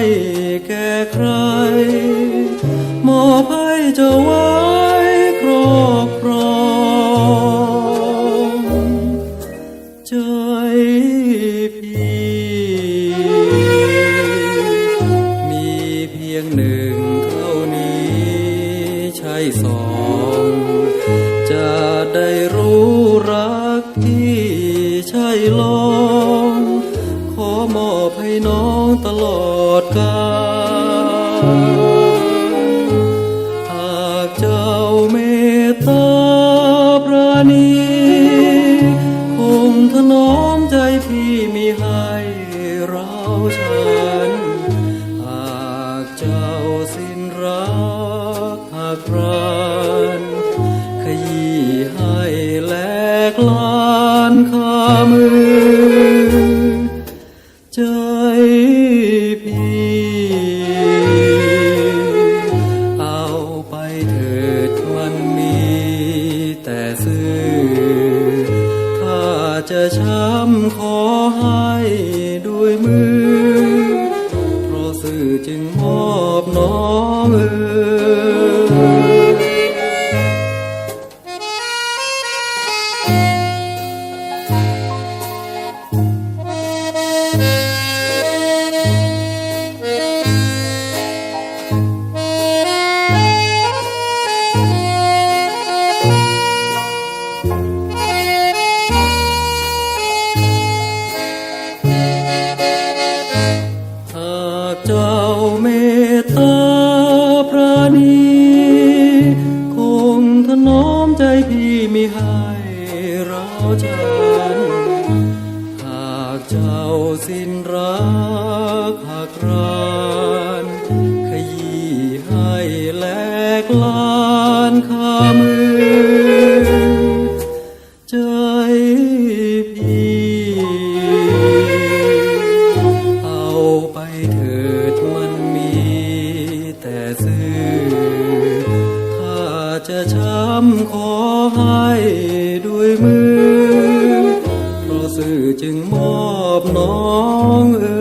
ให้แก่ใคร มอบให้เจะไว้ครอบครองใจพี่มีเพียงหนึ่งเท่านี้ใช่สอง จะได้รู้รักที่ใช่ลอ กาหากเจ้าเมตตาปราณีคงถนอมใจพี่มีให้เราฉัน หากเจ้าสิ้นรักหากรานขยี้ให้แหลกลานข้ามือ น้ ราฉัน หากเจ้าสิ้นรักหากรานขยี้ให้แหลกลานข้ามือ ใจพี่เอาไปเถิดมันมีแต่ซื่อถ้าจะช้ำขอให้ ยมือเพราะสื่อจึงมอบน้องเอ๋